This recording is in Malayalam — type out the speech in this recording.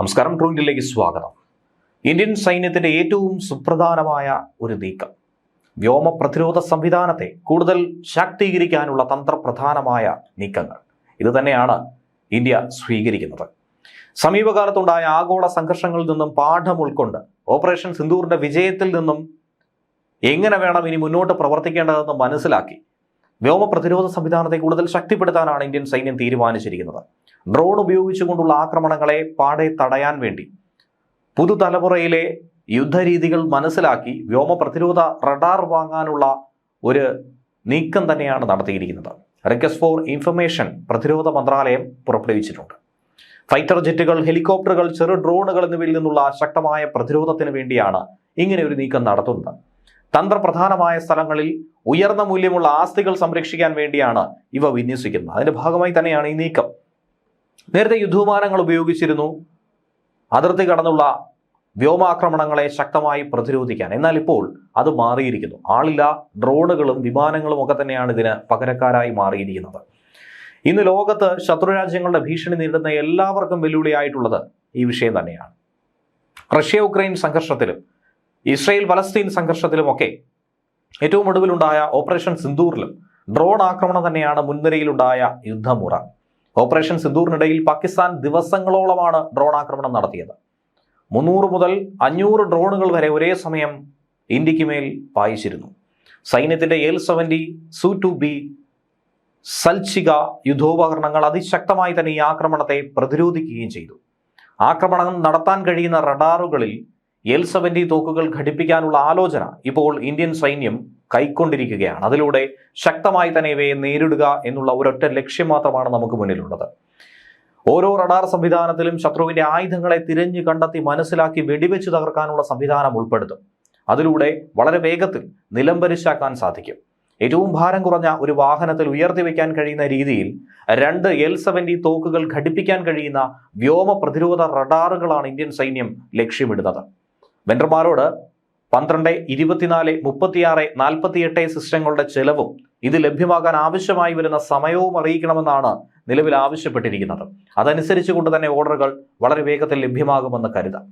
നമസ്കാരം. ട്രൂൻഡിലേക്ക് സ്വാഗതം. ഇന്ത്യൻ സൈന്യത്തിന്റെ ഏറ്റവും സുപ്രധാനമായ ഒരു നീക്കം. വ്യോമ പ്രതിരോധ സംവിധാനത്തെ കൂടുതൽ ശാക്തീകരിക്കാനുള്ള തന്ത്രപ്രധാനമായ നീക്കങ്ങൾ. ഇത് തന്നെയാണ് ഇന്ത്യ സ്വീകരിക്കുന്നത്. സമീപകാലത്തുണ്ടായ ആഗോള സംഘർഷങ്ങളിൽ നിന്നും പാഠം ഉൾക്കൊണ്ട് ഓപ്പറേഷൻ സിന്ദൂറിന്റെ വിജയത്തിൽ നിന്നും എങ്ങനെ വേണം ഇനി മുന്നോട്ട് പ്രവർത്തിക്കേണ്ടതെന്ന് മനസ്സിലാക്കി വ്യോമ പ്രതിരോധ സംവിധാനത്തെ കൂടുതൽ ശക്തിപ്പെടുത്താനാണ് ഇന്ത്യൻ സൈന്യം തീരുമാനിച്ചിരിക്കുന്നത്. ഡ്രോൺ ഉപയോഗിച്ചുകൊണ്ടുള്ള ആക്രമണങ്ങളെ പാടെ തടയാൻ വേണ്ടി പുതുതലമുറയിലെ യുദ്ധരീതികൾ മനസ്സിലാക്കി വ്യോമ പ്രതിരോധ റഡാർ വാങ്ങാനുള്ള ഒരു നീക്കം തന്നെയാണ് നടത്തിയിരിക്കുന്നത്. റിക്വസ്റ്റ് ഫോർ ഇൻഫർമേഷൻ പ്രതിരോധ മന്ത്രാലയം പുറപ്പെടുവിച്ചിട്ടുണ്ട്. ഫൈറ്റർ ജെറ്റുകൾ ഹെലികോപ്റ്ററുകൾ ചെറു ഡ്രോണുകൾ എന്നിവയിൽ നിന്നുള്ള ശക്തമായ പ്രതിരോധത്തിന് വേണ്ടിയാണ് ഇങ്ങനെ ഒരു നീക്കം നടത്തുന്നത്. തന്ത്രപ്രധാനമായ സ്ഥലങ്ങളിൽ ഉയർന്ന മൂല്യമുള്ള ആസ്തികൾ സംരക്ഷിക്കാൻ വേണ്ടിയാണ് ഇവ വിന്യസിക്കുന്നത്. അതിന്റെ ഭാഗമായി തന്നെയാണ് ഈ നീക്കം. നേരത്തെ യുദ്ധവിമാനങ്ങൾ ഉപയോഗിച്ചിരുന്നു. അതിർത്തി കടന്നുള്ള വ്യോമാക്രമണങ്ങളെ ശക്തമായി പ്രതിരോധിക്കാൻ. എന്നാൽ ഇപ്പോൾ അത് മാറിയിരിക്കുന്നു. ആളില്ല ഡ്രോണുകളും വിമാനങ്ങളും ഒക്കെ തന്നെയാണ് ഇതിന് പകരക്കാരായി മാറിയിരിക്കുന്നത്. ഇന്ന് ലോകത്ത് ശത്രുരാജ്യങ്ങളുടെ ഭീഷണി നേരിടുന്ന എല്ലാവർക്കും വെല്ലുവിളിയായിട്ടുള്ളത് ഈ വിഷയം തന്നെയാണ്. റഷ്യ ഉക്രൈൻ സംഘർഷത്തിലും ഇസ്രയേൽ പലസ്തീൻ സംഘർഷത്തിലുമൊക്കെ ഏറ്റവും ഒടുവിലുണ്ടായ ഓപ്പറേഷൻ സിന്ദൂറിലും ഡ്രോൺ ആക്രമണം തന്നെയാണ് മുൻനിരയിലുണ്ടായ യുദ്ധമുറ. ഓപ്പറേഷൻ സിന്ദൂറിനിടയിൽ പാകിസ്ഥാൻ ദിവസങ്ങളോളമാണ് ഡ്രോൺ ആക്രമണം നടത്തിയത്. മുന്നൂറ് മുതൽ അഞ്ഞൂറ് ഡ്രോണുകൾ വരെ ഒരേ സമയം ഇന്ത്യയ്ക്ക് മേൽ പായിച്ചിരുന്നു. സൈന്യത്തിന്റെ എൽ സെവന്റി സു ടു ബി സൽച്ചിക യുദ്ധോപകരണങ്ങൾ അതിശക്തമായി തന്നെ ഈ ആക്രമണത്തെ പ്രതിരോധിക്കുകയും ചെയ്തു. ആക്രമണം നടത്താൻ കഴിയുന്ന റഡാറുകളിൽ എൽ സെവന്റി തോക്കുകൾ ഘടിപ്പിക്കാനുള്ള ആലോചന ഇപ്പോൾ ഇന്ത്യൻ സൈന്യം കൈക്കൊണ്ടിരിക്കുകയാണ്. അതിലൂടെ ശക്തമായി തന്നെ ഇവയെ നേരിടുക എന്നുള്ള ഒരൊറ്റ ലക്ഷ്യം മാത്രമാണ് നമുക്ക് മുന്നിലുള്ളത്. ഓരോ റഡാർ സംവിധാനത്തിലും ശത്രുവിന്റെ ആയുധങ്ങളെ തിരഞ്ഞു കണ്ടെത്തി മനസ്സിലാക്കി വെടിവെച്ച് തകർക്കാനുള്ള സംവിധാനം ഉൾപ്പെടുത്തും. അതിലൂടെ വളരെ വേഗത്തിൽ നിലംപരിശാക്കാൻ സാധിക്കും. ഏറ്റവും ഭാരം കുറഞ്ഞ ഒരു വാഹനത്തിൽ ഉയർത്തി വയ്ക്കാൻ കഴിയുന്ന രീതിയിൽ രണ്ട് എൽ സെവന്റി തോക്കുകൾ ഘടിപ്പിക്കാൻ കഴിയുന്ന വ്യോമ പ്രതിരോധ റഡാറുകളാണ് ഇന്ത്യൻ സൈന്യം ലക്ഷ്യമിടുന്നത്. വെണ്ടർമാരോട് പന്ത്രണ്ട് ഇരുപത്തിനാല് മുപ്പത്തിയാറ് നാൽപ്പത്തിയെട്ട് സിസ്റ്റങ്ങളുടെ ചെലവും ഇത് ലഭ്യമാകാൻ ആവശ്യമായി വരുന്ന സമയവും അറിയിക്കണമെന്നാണ് നിലവിൽ ആവശ്യപ്പെട്ടിരിക്കുന്നത്. അതനുസരിച്ചുകൊണ്ട് തന്നെ ഓർഡറുകൾ വളരെ വേഗത്തിൽ ലഭ്യമാകുമെന്ന് കരുതാം.